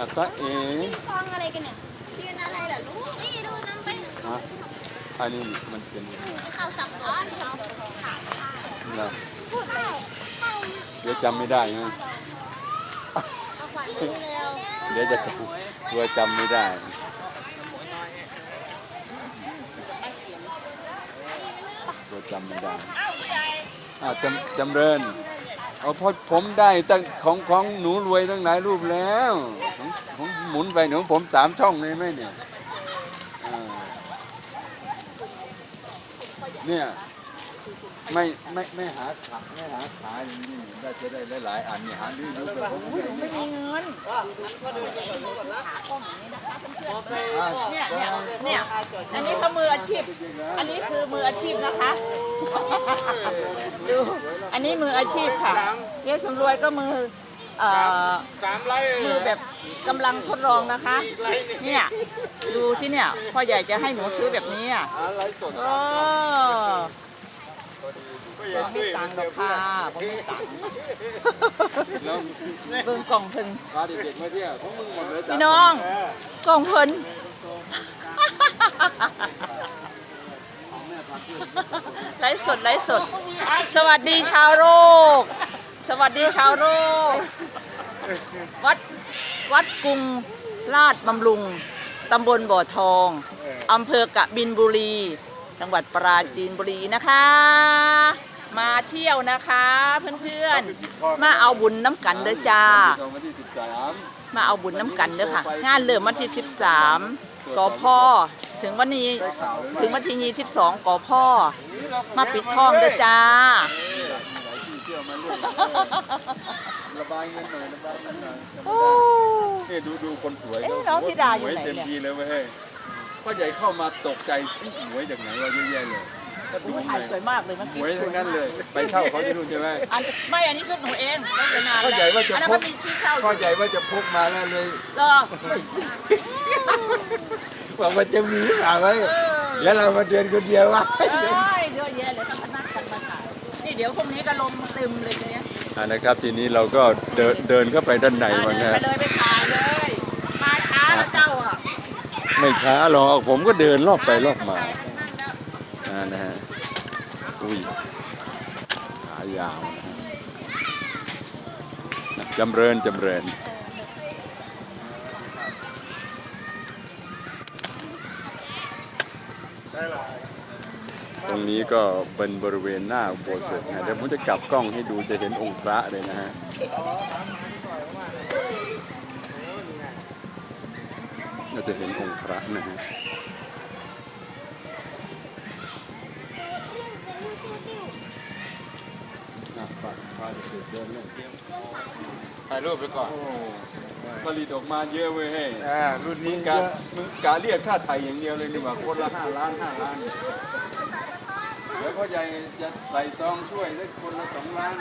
อะตาเอ๋กองอะไรกันเนี่ยยืนอะไรล่ะลูกนี่ดูน้ำไปฮะอันนี้มันเป็นเข้าสับตัวเขานะพูดเลยเดี๋ยวจำไม่ได้ไงเอาขวัญนี่เร็วเดี๋ยวจะจำกลัวจำไม่ได้กลัวจำไม่ได้อ่าจำจำเริญ เอาพอผมได้ตั้งของของหนูรวยตั้งหลายรูปแล้วของผมหมุนไปหนูผมสามช่องเลยไหมเนี่ยเนี่ย ไม่ไม่ไม่หาขาไม่หาขาอย่างนี้ได้จะได้หลายๆอันนี่หาดูดูไปผมไม่มีเงินอ่าเนี่ยเนี่ยเนี่ยอันนี้เขามืออาชีพ อันนี้คือมืออาชีพนะคะดูอันนี้มืออาชีพค่ะเยสำรวยก็มือเอ่อสามไร่มือแบบกำลังทดลองนะคะ เนี่ยดูที่เนี่ยพ่อใหญ่จะให้หนูซื้อแบบนี้อะ อะไรสดโอ้ผมไม่ตังค์หรอกค่ะผมไม่ตังค์แล้วเบิ่งกล่องเพิ่นพาเด็กๆมาเที่ยวพวกมึงหมดเลยพี่น้องกล่องเพิ่นไลฟ์สดไลฟ์สด สวัสดีชาวโลกสวัสดีชาวโลกวัดวัดกรุงลาดบำรุงตำบลบ่อทองอำเภอกะบินบุรี จังหวัดปราจีนบุรีนะคะ มาเที่ยวนะคะเพื่อนๆ มาเอาบุญน้ำกันเด้อจ้าจองวันที่สิบสามมาเอาบุญน้ำกันเด้อค่ะ งานเริ่มวันที่13กอพ่อถึงวันนี้ถึงวันที่22กอพ่อ มาปิดทองเด้อจ้าที่เที่ยวมาเรื่อยระบายเงินหน่อยระบายเงินหน่อยโอ้นี่ดูดูคนสวยเอ๊ะน้องธิดาอยู่ไหนเต็มเนี่ยทีเลยเว้ยเฮ้ยพ่อใหญ่เข้ามาตกใจหวยจากไหนวะเยอะแยะเลย ก็ดูโอ้ยไงถ่ายสวยมากเลยเมื่อหกี้วยทั้งนั้นเลย ไปเช่าเขาที่นู่นใช่ไหมอันไม่อันนี้ชุดหนูเองตั้งแต่นานเข้าใจแล้วว่าจะอันนั้นพมักนมีชื่อเช่าอพ่อยู่ใหญ่ว่าจะพกมาแล้วเลยเหรอหวังว่าจะมีหรือเปล่าไว้เดี๋ยวเรามาเดินคนเดียววะเอ้ยเยอะแยะเลยต้องพนักกันมาขายนี่เดี๋ยวพรุ่งนี้ก็ลงเต็มเลยทีเนี้ยอ่านะครับทีนี้เราก็เดินเดินเข้าไปด้านในเดิมันนนะไปเลยไปขายเลยมาช้าแล้วเจ้าอะไม่ช้าหรอกผมก็เดินรอบไปรอบมาอ่านะฮะ อุ้ยขายาวนะจำเริญจำเริญตรงนี้ก็เป็นบริเวณหน้าโบสถ์นะเดี๋ยวผมจะกลับกล้องให้ดูจะเห็นองค์พระเลยนะฮะเราจะเห็นองค์พระนะฮะ ถ่ายรูปไปก่อนผลิตออกมาเยอะเว้ยเฮ้ยอ่ารุ่นนี้กามึงกาเรียกค่าไถ่อย่างเดียวเลยดีกว่าคนละห้าล้านห้าล้านแล้วก็ใหญ่จะใส่ซองช่วยได้คนละสองล้าน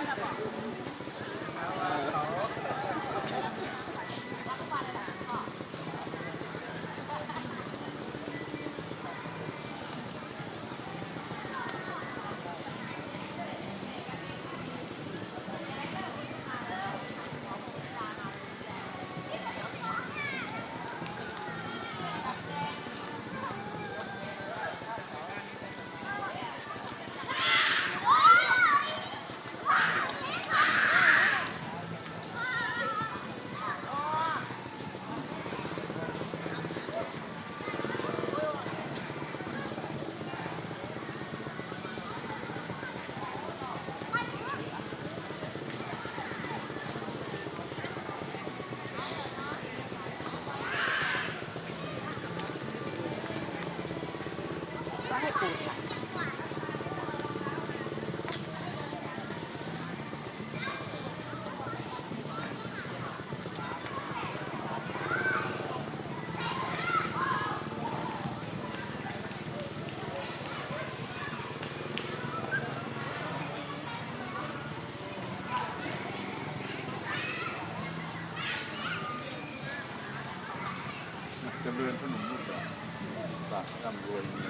ให้ปูดจำเริญพนมรูปแบบฝากร่ำรวยมี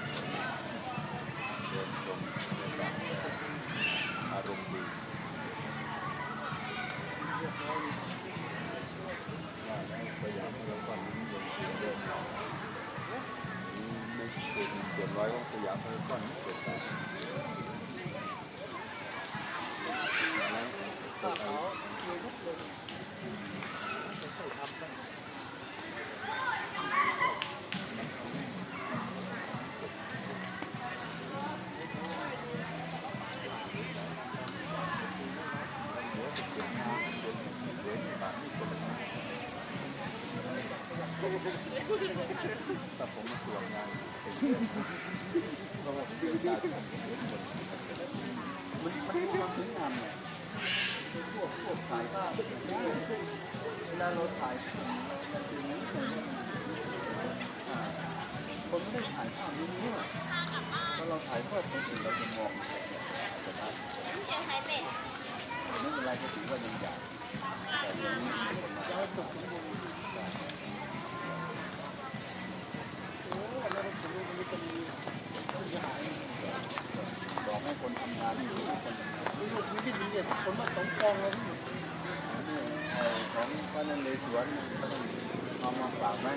เดินตมบรรยาาศอารมณ์ดีประหยัดให้เราก่นนี้ยังเสียเดินนี่ไม่เป็นส่วนน้อยขยามพารากอนเกิดจาก คนไม่ได้ถ่ายภาพนี้เนี่ยพอเราถ่ายภาพคนอื่นเราจะมองแต่ว่าเจ๊ไข่เป็ดไม่เป็นไรก็ถือว่ายังใหญ่แต่เรื่องนี้ บอกให้คนทำงานอยู่คนลูกนี่ที่ดีเนี่ยคนมาสองกองเลยนี่ของพระนเรศวรก็ต้องเอามาฝากไว้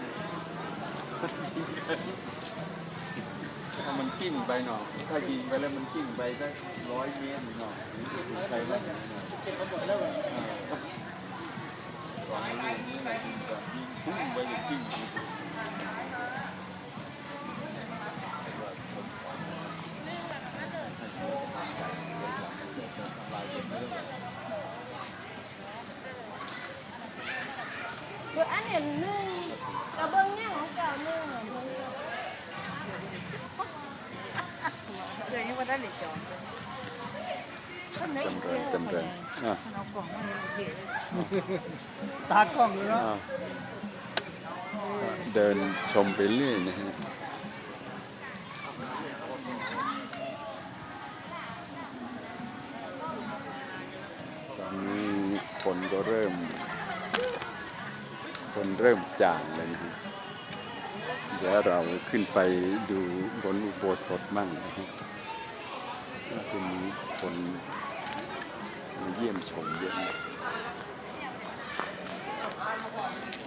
ถ้ามันกิ้งไปหน่อถ้ายิงไปแล้วมันกิ้งไปได้ร้อยเมตรหน่อยถึงจะถึงใครบ้างหน่อยเก็บมาหมดแล้วก่อนให้ลูกนี่นะยิงก่อนยิงพุ่งไปกิ้ง เห็นหนึ่งกระเบื้องเนี่ยของเก่าหนึ่งเดี๋ยวนี้ว่าได้หรือจอนจำเริญจำเริญอะเอากล่องเลยเนาะเดินชมไปเรื่อยนะฮะตอนนี้คนก็เริ่ม นเริ่มจางเลยนะฮะเดี๋ยวเราขึ้นไปดูบนอุโบสถมั่งนะฮะจะมีคนเยี่ยมชมเยอะ